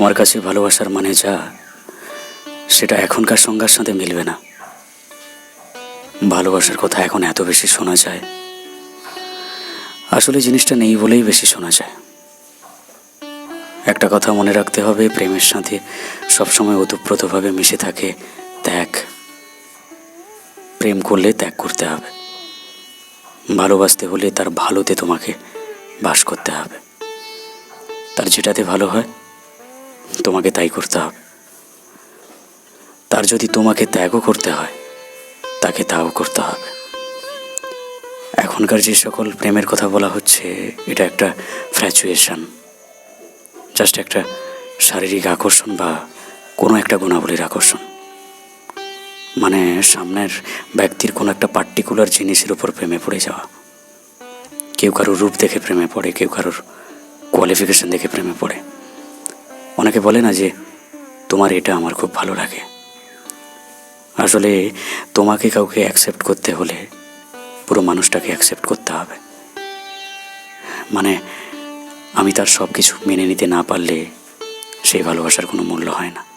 আমার কাছে ভালোবাসার মানে যা, সেটা এখনকার সংজ্ঞার সাথে মিলবে না। ভালোবাসার কথা এখন এত বেশি শোনা যায়। আসলে জিনিসটা নেই বলেই বেশি শোনা যায়। একটা কথা মনে রাখতে হবে, প্রেমের সাথে সবসময় ওতপ্রোতভাবে মিশে থাকে ত্যাগ। প্রেম করলে ত্যাগ করতে হবে। ভালোবাসতে হলে তার ভালোতে তোমাকে বাস করতে হবে। তার যেটাতে ভালো হয় তোমাকে তাই করতে হবে। তার যদি তোমাকে ত্যাগও করতে হয়, তাকে তাও করতে হবে। এখনকার যে সকল প্রেমের কথা বলা হচ্ছে, এটা একটা ফ্র্যাচুয়েশন জাস্ট একটা শারীরিক আকর্ষণ বা কোনো একটা গুণাবলীর আকর্ষণ। মানে সামনের ব্যক্তির কোনো একটা পার্টিকুলার জিনিসের উপর প্রেমে পড়ে যাওয়া। কেউ কারোর রূপ দেখে প্রেমে পড়ে, কেউ কারোর কোয়ালিফিকেশন দেখে প্রেমে পড়ে। অনেকে বলে না যে তোমার এটা আমার খুব ভালো লাগে। আসলে তোমাকে কাউকে অ্যাকসেপ্ট করতে হলে পুরো মানুষটাকে অ্যাকসেপ্ট করতে হবে। মানে আমি তার সব কিছু মেনে নিতে না পারলে সেই ভালোবাসার কোনো মূল্য হয় না।